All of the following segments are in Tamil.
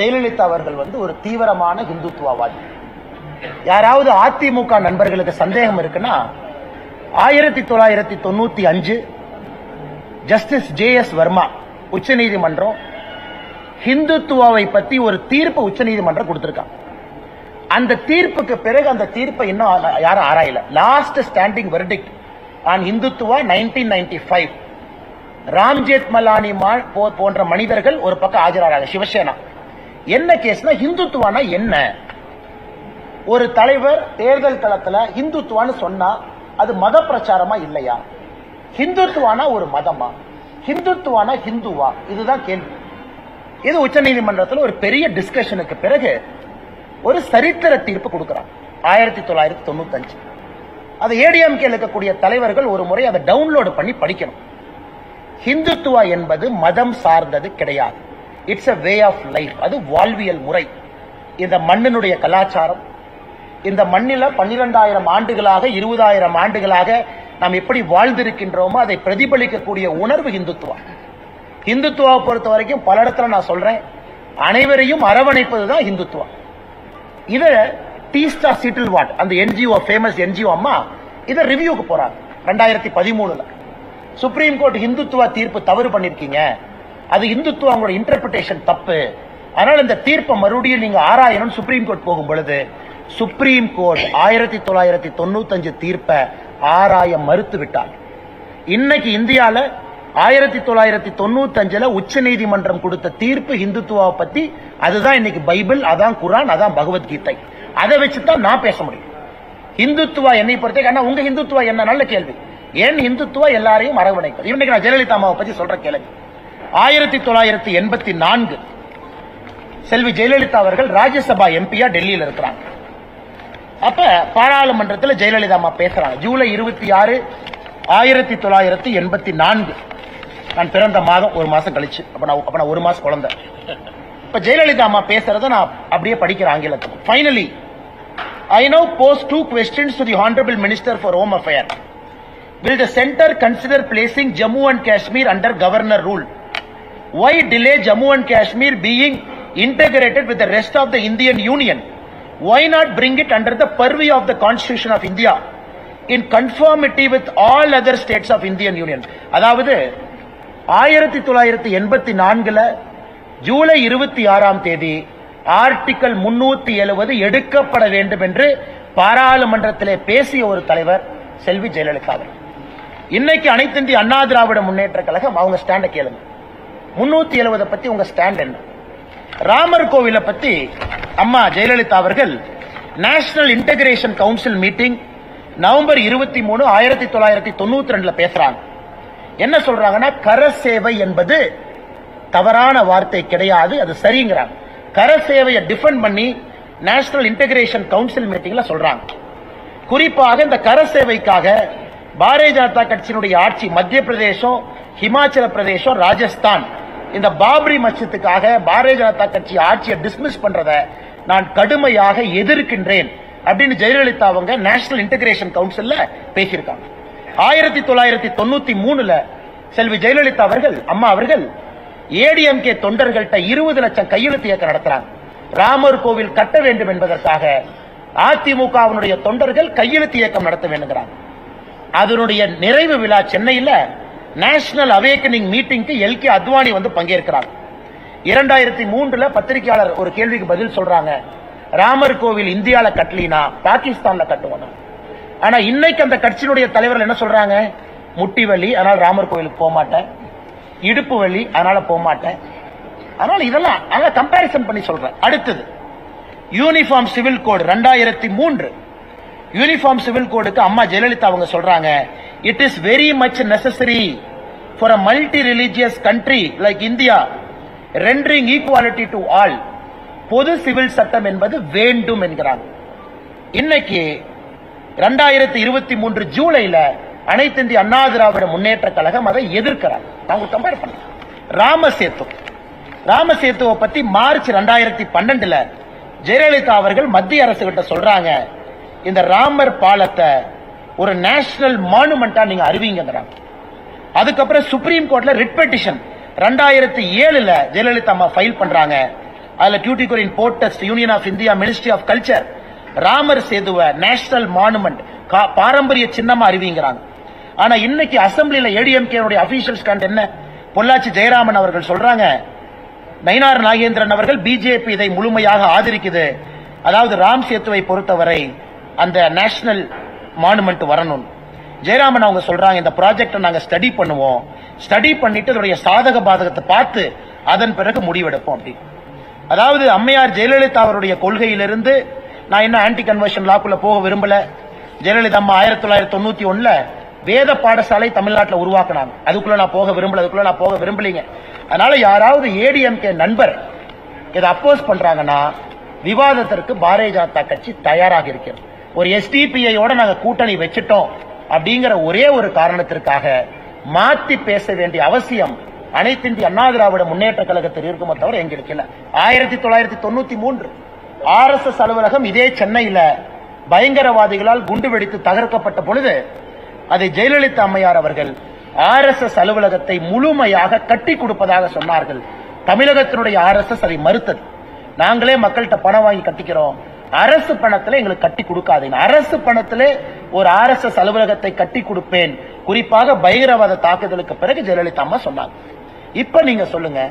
ஜெயலலிதா அவர்கள் வந்து ஒரு தீவிரமான இந்துத்துவவாதி யாராவது அதிமுக நண்பர்களுக்கு சந்தேகம் இருக்குன்னா ஆயிரத்தி தொள்ளாயிரத்தி தொண்ணூத்தி அஞ்சு ஜஸ்டிஸ் ஜே எஸ் வர்மா உச்சநீதிமன்றம் ஹிந்துத்துவாவை பத்தி ஒரு தீர்ப்பு உச்சநீதிமன்றம் கொடுத்திருக்காங்க அந்த தீர்ப்புக்கு பிறகு அந்த தீர்ப்பை இன்னும் யாரும் ஆராயல. Last standing verdict on Hindutva nineteen ninety five ராம்ஜேத் Malani போன்ற மனிதர்கள் ஒரு பக்கம் ஆஜராகிறாங்க. சிவசேனா. என்ன கேஸ்னா ஹிந்துத்துவானா என்ன? ஒரு தலைவர் தேர்தல் தளத்துல ஹிந்துத்துவான்னு சொன்னா அது மத பிரச்சாரமா இல்லையா? ஹிந்துத்துவானா ஒரு மதமா? ஹிந்துத்துவானா ஹிந்துவா? இதுதான் கேள்வி. இது உச்சநீதிமன்றத்தில் ஒரு பெரிய டிஸ்கஷனுக்கு பிறகு ஒரு சரித்திர தீர்ப்பு கொடுக்கிறான். ஆயிரத்தி தொள்ளாயிரத்தி தொண்ணூத்தஞ்சு. அது ஏடிஎம்கே இருக்கக்கூடிய தலைவர்கள் ஒரு முறை அதை டவுன்லோடு பண்ணி படிக்கணும். ஹிந்துத்துவா என்பது மதம் சார்ந்தது கிடையாது. It's a way of life அது வாழ்வியல் முறை. இந்த மண்ணினுடைய கலாச்சாரம் இந்த மண்ணில் பன்னிரெண்டாயிரம் ஆண்டுகளாக இருபதாயிரம் ஆண்டுகளாக நாம் எப்படி வாழ்ந்திருக்கின்றோமோ அதை பிரதிபலிக்கக்கூடிய உணர்வு ஹிந்துத்துவா இந்துத்துவாவை பொறுத்த வரைக்கும் பல இடத்துல நான் சொல்றேன். அனைவரையும் அரவணைப்பது தான் ஹிந்துத்துவா இதை டீஸ்டா சிட்டில் வாட் அந்த என்ஜிஓ ஃபேமஸ் என்ஜிஓ அம்மா இதை ரிவ்யூக்கு போறாங்க. ரெண்டாயிரத்தி பதிமூணுல. சுப்ரீம் கோர்ட் ஹிந்துத்துவா தீர்ப்பு தவறு பண்ணிருக்கீங்க. அது இந்துத்துவா அவங்களோட இன்டர்பிரிட்டேஷன் தப்பு. அதனால் இந்த தீர்ப்பை மறுபடியும் நீங்கள் ஆராயணும்னு சுப்ரீம் கோர்ட் போகும் பொழுது சுப்ரீம் கோர்ட் ஆயிரத்தி தொள்ளாயிரத்தி தொண்ணூத்தஞ்சு தீர்ப்பை ஆராய மறுத்து விட்டார் இன்னைக்கு இந்தியாவில் ஆயிரத்தி தொள்ளாயிரத்தி தொண்ணூத்தஞ்சில் உச்ச நீதிமன்றம் கொடுத்த தீர்ப்பு ஹிந்துத்துவாவை பற்றி அதுதான் இன்னைக்கு பைபிள் அதான் குரான் அதான் பகவத்கீதை. அதை வச்சு தான் நான் பேச முடியும். இந்துத்துவா என்னை பொறுத்த ஆனால் உங்கள் இந்துத்துவா என்ன நல்ல கேள்வி. ஏன் இந்துத்துவா எல்லாரையும் அரவணைப்பது. இன்னைக்கு நான் ஜெயலலிதா அம்மாவை பற்றி சொல்கிற கேள்வி. ஆயிரத்தி தொள்ளாயிரத்தி எண்பத்தி நான்கு. செல்வி ஜெயலலிதா அவர்கள் ராஜ்யசபா எம்பியா டெல்லியில் இருக்கிறாங்க. அப்ப பாராளுமன்றத்தில் ஜெயலலிதா அம்மா பேசுறாங்க. ஜூலை இருபத்தி ஆறு ஆயிரத்தி தொள்ளாயிரத்தி எண்பத்தி நான்கு. நான் பிறந்த மாதம் ஒரு மாசம் கழிச்சு. அப்ப நான் அப்ப நான் ஒரு மாசம் குழந்தை. இப்ப ஜெயலலிதா அம்மா பேசுறத நான் அப்படியே படிக்கிறேன் ஆங்கிலத்துக்கு. Finally I know post two questions to the honourable minister for home affair will the centre consider placing Jammu and Kashmir under governor rule Why delay Jammu and Kashmir being integrated with the rest of the Indian Union? Why not bring it under the purview of the Constitution of India in conformity with all other states of Indian Union? அதாவது ஆயிரத்தி தொள்ளாயிரத்தி எண்பத்தி நான்குல ஜூலை இருபத்தி ஆறாம் தேதி ஆர்டிக்கல் முன்னூத்தி எழுபது எடுக்கப்பட வேண்டும் என்று பாராளுமன்றத்திலே பேசிய ஒரு தலைவர் செல்வி ஜெயலலிதா அவர்கள் இன்னைக்கு அனைத்து இந்திய அண்ணா திராவிட முன்னேற்ற கழகம் அவங்க ஸ்டாண்ட கேளுங்க முன்னூத்தி எழுபதை பத்தி உங்க ஸ்டாண்ட் என்ன? ராமர் கோவிலை பத்தி அம்மா ஜெயலலிதா அவர்கள் national integration council meeting November இருபத்தி மூணு ஆயிரத்தி தொள்ளாயிரத்தி தொண்ணூத்தி ரெண்டுல பேசுறாங்க. என்ன சொல்றாங்கன்னா கர சேவை என்பது தவறான வார்த்தை கிடையாது அது சரிங்கிறாங்க. கர சேவையை டிஃபெண்ட் பண்ணி நேஷனல் இன்டகிரேஷன் கவுன்சில் மீட்டிங்ல சொல்றாங்க. குறிப்பாக இந்த கர சேவைக்காக பாரதிய ஜனதா கட்சியினுடைய ஆட்சி மத்திய பிரதேசம் ஹிமாச்சல பிரதேசம் ராஜஸ்தான். இந்த பாபரி மஸ்ஜித்துக்காக பாரதிய ஜனதா கட்சி ஆட்சியை டிஸ்மிஸ் பண்றத நான் கடுமையாக எதிர்க்கின்றேன் அப்படின்னு ஜெயலலிதா அவங்க நேஷனல் இன்டகிரேஷன் கவுன்சில்ல பேசியிருக்காங்க. ஆயிரத்தி தொள்ளாயிரத்தி தொண்ணூத்தி மூணுல செல்வி ஜெயலலிதா அவர்கள் அம்மா அவர்கள் ஏடிஎம்கே தொண்டர்கள்ட்ட இருபது லட்சம் கையெழுத்து இயக்கம் நடத்துறாங்க. ராமர் கோவில் கட்ட வேண்டும் என்பதற்காக அதிமுகவினுடைய தொண்டர்கள் கையெழுத்து இயக்கம் நடத்த வேண்டுங்கிறாங்க. அதனுடைய நிறைவு விழா சென்னையில நேஷனல் அவேக்கனிங் மீட்டிங்க்கு எல் கே அத்வானி வந்து பங்கேற்கிறாங்க இரண்டாயிரத்தி மூன்றுல பத்திரிகையாளர் ஒரு கேள்விக்கு பதில் சொல்றாங்க. ராமர் கோவில் இந்தியால கட்டலினா பாகிஸ்தான்ல கட்டுவோம் ஆனா இன்னைக்கு அந்த கட்சியினுடைய தலைவர்கள் என்ன சொல்றாங்க? முட்டி வலி அதனால ராமர் கோவிலுக்கு போக மாட்டேன். இடுப்பு வலி அதனால போக மாட்டேன். அதனால இதெல்லாம் அதனால கம்பேரிசன் பண்ணி சொல்றேன். அடுத்தது யூனிஃபார்ம் சிவில் கோடு ரெண்டாயிரத்தி மூன்று. யூனிஃபார்ம் சிவில் கோடுக்கு அம்மா ஜெயலலிதா அவங்க சொல்றாங்க it is very much necessary for a multi religious country like India rendering equality to all பொது சிவில் சட்டம் என்பது வேண்டும் என்கிறாங்க இன்னைக்கு ரெண்டாயிரத்தி இருபத்தி மூன்று ஜூலைல அனைத்து இந்திய அண்ணா திராவிட முன்னேற்ற கழகம் அதை எதிர்க்கிறார். நாங்க கம்பேர் பண்ண ராமசேத்து. ராமசேத்துவை பத்தி மார்ச் ரெண்டாயிரத்தி பன்னெண்டுல ஜெயலலிதா அவர்கள் மத்திய அரசு கிட்ட சொல்றாங்க. இந்த ராமர் பாலத்தை ஒரு நேஷனல் மானுமெண்டா நீங்க அறிவிங்கிறாங்க அதுக்கப்புறம் சுப்ரீம் கோர்ட்ல ரிட் பெட்டிஷன் ரெண்டாயிரத்தி ஏழுல ஜெயலலிதா அம்மா ஃபைல் பண்றாங்க. அதுல Tuticorin protest union of India ministry of culture Ramar சேதுவ national monument பாரம்பரிய சின்னமா அறிவிங்கிறாங்க. ஆனா இன்னைக்கு அசம்பிளியில ஏடிஎம்கே அபிஷியல் ஸ்டாண்ட் என்ன? பொள்ளாச்சி ஜெயராமன் அவர்கள் சொல்றாங்க நயினார் நாகேந்திரன் அவர்கள் பிஜேபி இதை முழுமையாக ஆதரிக்குது. அதாவது ராம் சேத்துவை பொறுத்தவரை அந்த நேஷனல் மானுமெண்ட் வரணும் ஜெயராமன் அவங்க சொல்றாங்க இந்த ப்ராஜெக்டை நாங்கள் ஸ்டடி பண்ணுவோம். ஸ்டடி பண்ணிட்டு அதோடைய சாதக பாதகத்தை பார்த்து அதன் பிறகு முடிவெடுப்போம் அப்படி. அதாவது அம்மையார் ஜெயலலிதா அவருடைய கொள்கையிலிருந்து நான் என்ன ஆன்டி கன்வர்ஷன் லாக்குள்ள போக விரும்பல. ஜெயலலிதா அம்மா ஆயிரத்தி தொள்ளாயிரத்தி தொண்ணூத்தி ஒன்னுல வேத பாடசாலை தமிழ்நாட்டில் உருவாக்குனாங்க. அதுக்குள்ள நான் போக விரும்பல அதுக்குள்ள நான் போக விரும்பலீங்க. அதனால யாராவது ஏடிஎம்கே நண்பர் இதை அப்போஸ் பண்றாங்கன்னா விவாதத்திற்கு பாரதிய ஜனதா கட்சி தயாராக இருக்கிறது. ஒரு எஸ்டிபிஐயோட நாங்க கூட்டணி வச்சுட்டோம் அப்படிங்கிற ஒரே ஒரு காரணத்திற்காக மாத்தி பேச வேண்டிய அவசியம் அனைத்து இந்திய அண்ணா திராவிட முன்னேற்ற கழகத்தில் இருக்குமே தவிர எங்க இருக்கல. ஆயிரத்தி தொள்ளாயிரத்தி தொண்ணூத்தி மூன்று ஆர் எஸ் எஸ் அலுவலகம் இதே சென்னையில பயங்கரவாதிகளால் குண்டு வெடித்து தகர்க்கப்பட்ட பொழுது அதை ஜெயலலிதா அம்மையார் அவர்கள் ஆர் எஸ் எஸ் அலுவலகத்தை முழுமையாக கட்டி கொடுப்பதாக சொன்னார்கள். தமிழகத்தினுடைய ஆர் எஸ் எஸ் அதை மறுத்தது. நாங்களே மக்கள்கிட்ட பணம் வாங்கி கட்டிக்கிறோம். அரசு பணத்துல எங்களுக்கு கட்டி கொடுக்காதீங்க. அரசு பணத்துல ஒரு ஆர் எஸ் எஸ் அலுவலகத்தை கட்டி கொடுப்பேன். குறிப்பாக பயங்கரவாத தாக்குதலுக்கு பிறகு ஜெயலலிதா அம்மா சொன்னாங்க. இப்ப நீங்க சொல்லுங்க.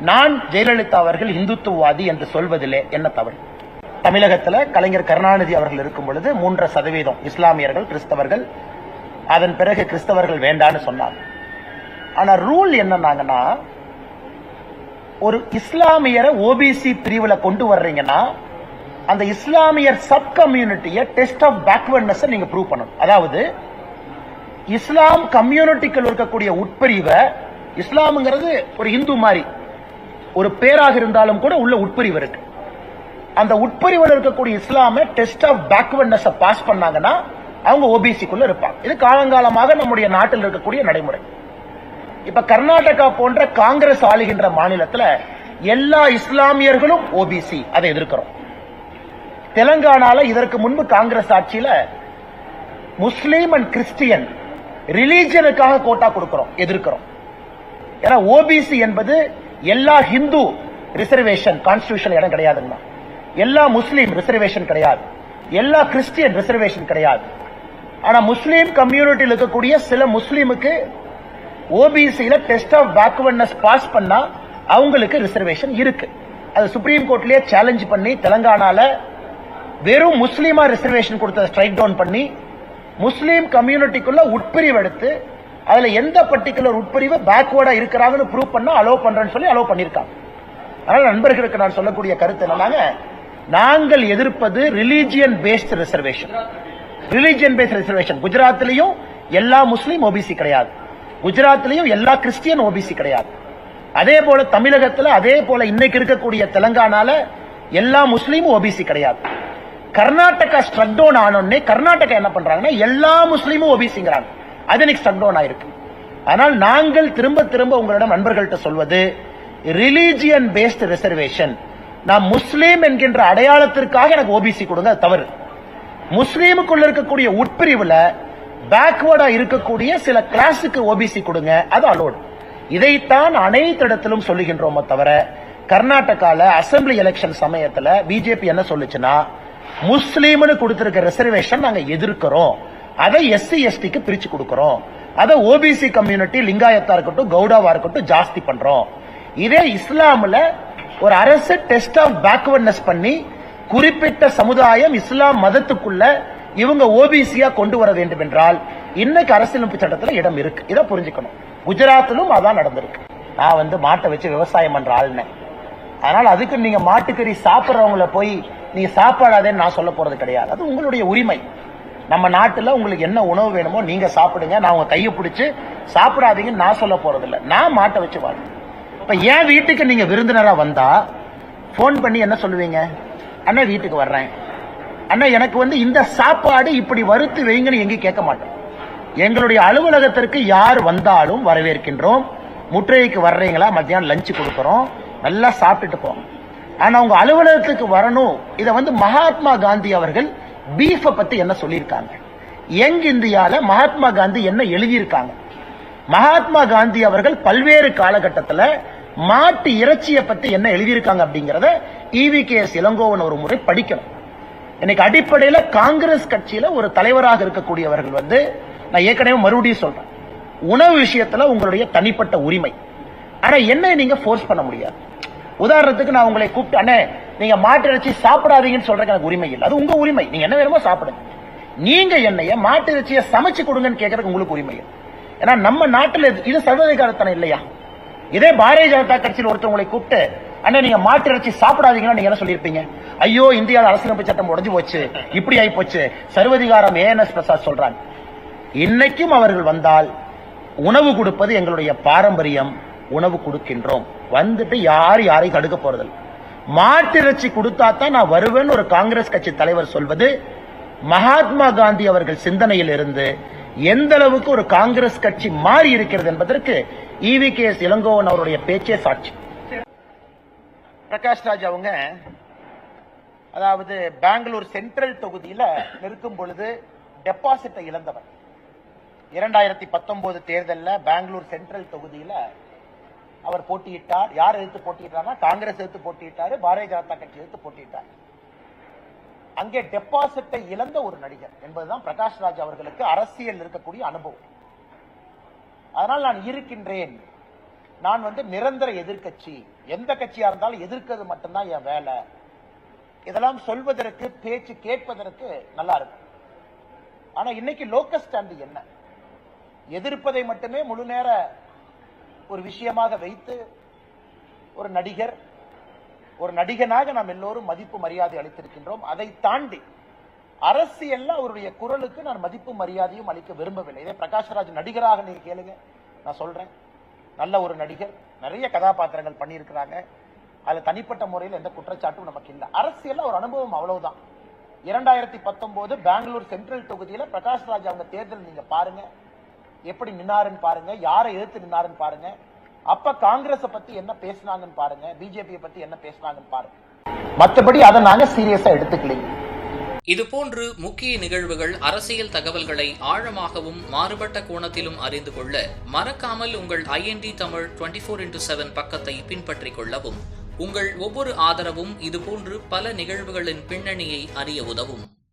நான் ஜெயலலிதா அவர்கள் இந்துத்துவவாதி என்று சொல்வதிலே என்ன தவறு? தமிழகத்துல கலைஞர் கருணாநிதி அவர்கள் இருக்கும் பொழுது மூன்றரை சதவீதம் இஸ்லாமியர்கள் கிறிஸ்தவர்கள் அதன் பிறகு கிறிஸ்தவர்கள் வேண்டான்னு சொன்னாங்க. ஆனா ரூல் என்னன்னாங்கன்னா ஒரு இஸ்லாமியரை ஓபிசி பிரிவுல கொண்டு வர்றீங்கன்னா அந்த இஸ்லாமியர் சப் கம்யூனிட்டியை டெஸ்ட் ஆஃப் பேக்வர்ட்னஸ் நீங்க ப்ரூவ் பண்ணணும். அதாவது இஸ்லாம் கம்யூனிட்டிக்குள் இருக்கக்கூடிய உட்பிரிவை இஸ்லாம்ங்கிறது ஒரு இந்து மாதிரி ஒரு பேராக இருந்தாலும் கூட உள்ள உட்பிரிவு இருக்கு. அந்த உட்பிரிவில் இருக்கக்கூடிய இஸ்லாமை டெஸ்ட் ஆஃப் பேக்வர்ட்னஸ் பாஸ் பண்ணாங்கன்னா அவங்க ஓபிசிக்குள்ள இருப்பாங்க. இது காலங்காலமாக நம்முடைய நாட்டில் இருக்கக்கூடிய நடைமுறை. இப்ப கர்நாடகா போன்ற காங்கிரஸ் ஆளுகின்ற மாநிலத்தில் எல்லா இஸ்லாமியர்களும் ஓபிசி அதை எதிர்க்கிறோம். தெலங்கானால இதற்கு முன்பு காங்கிரஸ் ஆட்சியில முஸ்லீம் அண்ட் கிறிஸ்டியன் ரிலீஜனுக்காக கோட்டா கொடுக்கிறோம் எதிர்க்கிறோம். ஏன்னா ஓபிசி என்பது எல்லா ஹிந்து ரிசர்வேஷன் கான்ஸ்டியூஷன் இடம் கிடையாதுங்கண்ணா. எல்லா முஸ்லீம் ரிசர்வேஷன் கிடையாது. எல்லா கிறிஸ்டியன் ரிசர்வேஷன் கிடையாது. ஆனா முஸ்லீம் கம்யூனிட்டியில் இருக்கக்கூடிய சில முஸ்லீமுக்கு ஓபிசியில டெஸ்ட் ஆஃப் பேக்வர்ட்னஸ் பாஸ் பண்ணா அவங்களுக்கு ரிசர்வேஷன் இருக்கு. அது சுப்ரீம் கோர்ட்லயே சேலஞ்ச் பண்ணி தெலங்கானால வெறும் முஸ்லீமா ரிசர்வேஷன் கொடுத்த ஸ்ட்ரைக் டவுன் பண்ணி முஸ்லீம் கம்யூனிட்டிக்குள்ள உட்பிரிவு எடுத்து அதுல எந்த பர்டிகுலர் உட்பிரிவு பேக்வர்டா இருக்கிறாங்கன்னு ப்ரூவ் பண்ணா அலோவ் பண்றேன்னு சொல்லி அலோவ் பண்ணிருக்காங்க அதனால நண்பர்களுக்கு நான் சொல்லக்கூடிய கருத்து என்னன்னாங்க நாங்கள் எதிர்ப்பது religion based reservation religion based reservation குஜராத்லயும் எல்லா முஸ்லீம் ஓபிசி கிடையாது. குஜராத்லயும் எல்லா கிறிஸ்டியன் ஓபிசி கிடையாது. அதே போல தமிழகத்துல அதே போல இன்னைக்கு இருக்கக்கூடிய தெலங்கானால எல்லா முஸ்லீமும் ஓபிசி கிடையாது. கர்நாடகா ஸ்ட்ரக் டவுன் ஆனோடனே கர்நாடகா என்ன பண்றாங்கன்னா எல்லா முஸ்லீமும் ஓபிசிங்கிறாங்க அது இன்னைக்கு ஸ்ட்ரக் டவுன் ஆயிருக்கு. ஆனால் நாங்கள் திரும்ப திரும்ப உங்களிடம் நண்பர்கள்ட்ட சொல்வது ரிலீஜியன் பேஸ்ட் ரிசர்வேஷன் நான் முஸ்லீம் என்கின்ற அடையாளத்திற்காக எனக்கு ஓபிசி கொடுங்க தவறு. முஸ்லீமுக்குள்ள இருக்கக்கூடிய உட்பிரிவுல பேக்வர்டா இருக்கக்கூடிய சில கிளாஸுக்கு ஓபிசி கொடுங்க அது அலோடு இதைத்தான் அனைத்து இடத்திலும் சொல்லுகின்றோமோ தவிர கர்நாடகால அசெம்பிளி எலெக்ஷன் சமயத்துல பிஜேபி என்ன சொல்லுச்சுன்னா முஸ்லீம்னு கொடுத்திருக்க ரிசர்வேஷன் நாங்க எதிர்க்கிறோம். அதை எஸ்சி எஸ்டிக்கு பிரிச்சு கொடுக்கிறோம். அதை ஓபிசி கம்யூனிட்டி லிங்காயத்தா இருக்கட்டும் கவுடாவா இருக்கட்டும் ஜாஸ்தி பண்றோம். இதே இஸ்லாம்ல ஒரு அரசு டெஸ்ட் ஆஃப் பேக்வர்ட்னஸ் பண்ணி குறிப்பிட்ட சமுதாயம் இஸ்லாம் மதத்துக்குள்ள இவங்க ஓபிசியா கொண்டு வர வேண்டும் என்றால் இன்னைக்கு அரசியலமைப்பு சட்டத்துல இடம் இருக்கு. இதை புரிஞ்சுக்கணும். குஜராத்திலும் அதான் நடந்திருக்கு. நான் வந்து மாட்டை வச்சு விவசாயம் பண்ற ஆளுனே அதனால அதுக்கு நீங்க மாட்டுக்கறி சாப்பிட்றவங்கள போய் நீங்க சாப்பிடாதேன்னு நான் சொல்ல போறது கிடையாது. அது உங்களுடைய உரிமை. நம்ம நாட்டில் உங்களுக்கு என்ன உணவு வேணுமோ நீங்க சாப்பிடுங்க. நான் உங்க கையை பிடிச்சி சாப்பிடாதீங்கன்னு நான் சொல்ல போறது இல்லை நான் மாட்டை வச்சு வாழ் இப்ப என் வீட்டுக்கு நீங்க விருந்தினரா வந்தா ஃபோன் பண்ணி என்ன சொல்லுவீங்க? அண்ணா வீட்டுக்கு வர்றேன். அண்ணா எனக்கு வந்து இந்த சாப்பாடு இப்படி வறுத்து வைங்கன்னு எங்கேயும் கேட்க மாட்டோம். எங்களுடைய அலுவலகத்திற்கு யார் வந்தாலும் வரவேற்கின்றோம். முற்றைக்கு வர்றீங்களா? மத்தியானம் லஞ்சு கொடுக்குறோம். நல்லா சாப்பிட்டுட்டு போங்க. ஆனா அவங்க அலுவலகத்துக்கு வரணும். இதை வந்து மகாத்மா காந்தி அவர்கள் பீஃப பத்தி என்ன சொல்லியிருக்காங்க? யங் இந்தியால மகாத்மா காந்தி என்ன எழுதியிருக்காங்க? மகாத்மா காந்தி அவர்கள் பல்வேறு காலகட்டத்தில் மாட்டு இறைச்சியை பத்தி என்ன எழுதியிருக்காங்க அப்படிங்கறத இவி கே. எஸ். இளங்கோவன் ஒரு முறை படிக்கணும். இன்னைக்கு அடிப்படையில காங்கிரஸ் கட்சியில ஒரு தலைவராக இருக்கக்கூடியவர்கள் வந்து நான் ஏற்கனவே மறுபடியும் சொல்றேன். உணவு விஷயத்துல உங்களுடைய தனிப்பட்ட உரிமை. ஆனா என்ன நீங்க ஃபோர்ஸ் பண்ண முடியாது. உதாரணத்துக்கு நான் உங்களை கூப்பிட்டு அண்ணே நீங்க மாட்டு இறைச்சி சாப்பிடாதீங்கன்னு சொல்றதுக்கு எனக்கு உரிமை இல்லை. அது உங்க உரிமை. நீங்க என்ன வேணுமோ சாப்பிடுங்க. நீங்க என்னைய மாட்டு இறைச்சியை சமைச்சு கொடுங்கன்னு கேட்கறதுக்கு உங்களுக்கு உரிமை இல்லை. ஏன்னா நம்ம நாட்டுல இது- இது சர்வதிகாரத்தனம் இல்லையா? இதே பாரதிய ஜனதா கட்சியில் ஒருத்தவங்களை கூப்பிட்டு அண்ணா நீங்க மாட்டு இறைச்சி சாப்பிடாதீங்கன்னா நீங்க என்ன சொல்லியிருப்பீங்க? ஐயோ இந்தியாவில் அரசியலமைப்பு சட்டம் உடைஞ்சு போச்சு. இப்படி ஆகி போச்சு சர்வதிகாரம் ஏஎன்எஸ் பிரசாத் சொல்றாங்க. இன்னைக்கும் அவர்கள் வந்தால் உணவு கொடுப்பது எங்களுடைய பாரம்பரியம். உணவு கொடுக்கின்றோம். வந்துட்டு யார் யாரையும் தடுக்க போறதில்லை. மாட்டிறைச்சி கொடுத்தா தான் நான் வருவேன்னு ஒரு காங்கிரஸ் கட்சி தலைவர் சொல்வது மகாத்மா காந்தி அவர்கள் சிந்தனையில் இருந்து எந்த அளவுக்கு ஒரு காங்கிரஸ் கட்சி மாறி இருக்கிறது என்பதற்கு இவி கே எஸ் இளங்கோவன் அவருடைய பேச்சே சாட்சி. பிரகாஷ் ராஜ் அவங்க அதாவது பெங்களூர் சென்ட்ரல் தொகுதியில நிற்கும் பொழுது டெபாசிட்டை இழந்தவர். இரண்டாயிரத்தி பத்தொன்பது தேர்தல்ல பெங்களூர் சென்ட்ரல் தொகுதியில அவர் போட்டியிட்டார். யார் எதிர்த்து போட்டியிட்டார்னா காங்கிரஸ் எதிர்த்து போட்டியிட்டாரு பாரதிய ஜனதா கட்சி எதிர்த்து போட்டியிட்டார். அங்கே டெபாசிட்டை இழந்த ஒரு நடிகர் என்பதுதான் பிரகாஷ் ராஜ் அவர்களுக்கு அரசியல் இருக்கக்கூடிய அனுபவம். அதனால் நான் இருக்கின்றேன். நான் வந்து நிரந்தர எதிர்கட்சி எந்த கட்சியா இருந்தாலும் எதிர்க்கிறது மட்டும்தான் என் வேலை. இதெல்லாம் சொல்வதற்கு பேச்சு கேட்பதற்கு நல்லா இருக்கும். ஆனா இன்னைக்கு லோக்கல் ஸ்டாண்டு என்ன? எதிர்ப்பதை மட்டுமே முழு நேர ஒரு விஷயமாக வைத்து ஒரு நடிகர் ஒரு நடிகனாக நாம் எல்லோரும் மதிப்பு மரியாதை அளித்திருக்கின்றோம். அதை தாண்டி அரசியல்ல அவருடைய குரலுக்கு நான் மதிப்பு மரியாதையும் அளிக்க விரும்பவில்லை. இதே பிரகாஷ்ராஜ் நடிகராக நீங்க கேளுங்க. நான் சொல்றேன். நல்ல ஒரு நடிகர். நிறைய கதாபாத்திரங்கள் பண்ணியிருக்கிறாங்க. அதுல தனிப்பட்ட முறையில் எந்த குற்றச்சாட்டும் நமக்கு இல்லை. அரசியல் ஒரு அனுபவம் அவ்வளவுதான். இரண்டாயிரத்தி பத்தொன்பது பெங்களூர் சென்ட்ரல் தொகுதியில பிரகாஷ்ராஜ் அவங்க தேர்தல் நீங்க பாருங்க. எப்படி நின்னாருன்னு பாருங்க யாரை எதிர்த்து நின்னாருன்னு பாருங்க. அப்ப காங்கிரஸ பத்தி என்ன பேசினாங்கன்னு பாருங்க பிஜேபி பத்தி என்ன பேசினாங்கன்னு பாருங்க. மத்தபடி அதை நாங்க சீரியஸா எடுத்துக்கலீங்க. இதுபோன்று முக்கிய நிகழ்வுகள் அரசியல் தகவல்களை ஆழமாகவும் மாறுபட்ட கோணத்திலும் அறிந்து கொள்ள மறக்காமல் உங்கள் IND Tamil twenty four into seven பக்கத்தை பின்பற்றிக் கொள்ளவும் உங்கள் ஒவ்வொரு ஆதரவும் இதுபோன்று பல நிகழ்வுகளின் பின்னணியை அறிய உதவும்.